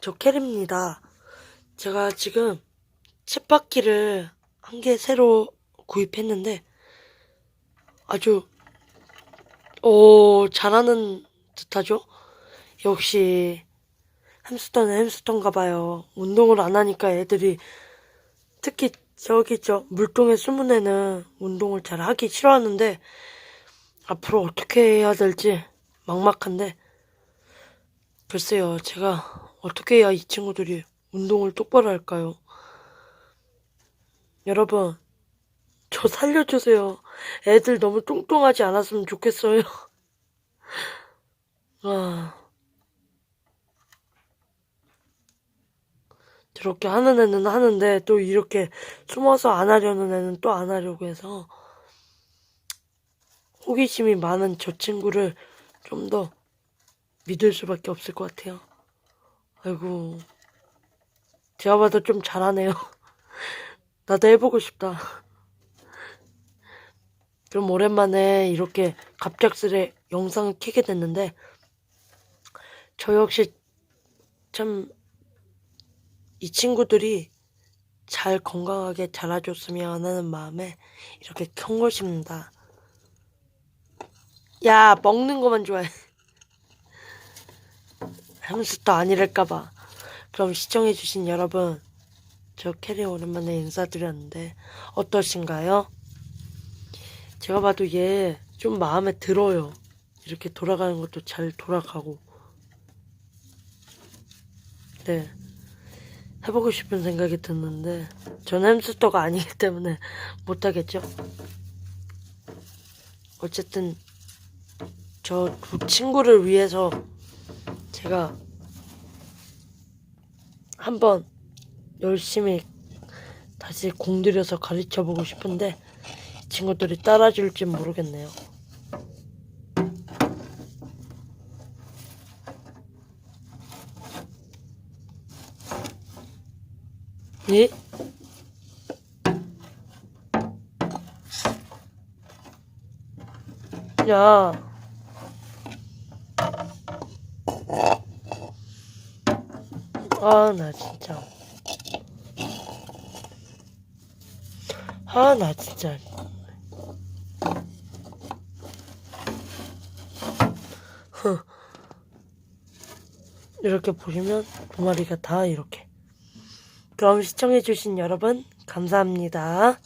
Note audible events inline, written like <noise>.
저 캐리입니다. 제가 지금 쳇바퀴를 한 개 새로 구입했는데 아주 오 잘하는 듯하죠? 역시 햄스터는 햄스터인가 봐요. 운동을 안 하니까 애들이 특히 저기 저 물동에 숨은 애는 운동을 잘 하기 싫어하는데 앞으로 어떻게 해야 될지 막막한데 글쎄요 제가 어떻게 해야 이 친구들이 운동을 똑바로 할까요? 여러분 저 살려주세요. 애들 너무 뚱뚱하지 않았으면 좋겠어요. <laughs> 아. 저렇게 하는 애는 하는데 또 이렇게 숨어서 안 하려는 애는 또 안 하려고 해서 호기심이 많은 저 친구를 좀 더 믿을 수밖에 없을 것 같아요. 아이고 제가 봐도 좀 잘하네요. <laughs> 나도 해보고 싶다. 그럼 오랜만에 이렇게 갑작스레 영상을 켜게 됐는데 저 역시 참 이 친구들이 잘 건강하게 자라줬으면 하는 마음에 이렇게 켠 것입니다. 야, 먹는 거만 좋아해. 햄스터 아니랄까봐. 그럼 시청해주신 여러분, 저 캐리 오랜만에 인사드렸는데, 어떠신가요? 제가 봐도 얘 좀 마음에 들어요. 이렇게 돌아가는 것도 잘 돌아가고. 네. 해보고 싶은 생각이 드는데, 전 햄스터가 아니기 때문에 <laughs> 못하겠죠? 어쨌든, 저 두 친구를 위해서 제가 한번 열심히 다시 공들여서 가르쳐 보고 싶은데, 이 친구들이 따라줄지 모르겠네요. 예? 야. 아, 나 진짜. 아, 나 진짜. 흐. 이렇게 보시면 두 마리가 다 이렇게. 그럼 시청해주신 여러분, 감사합니다.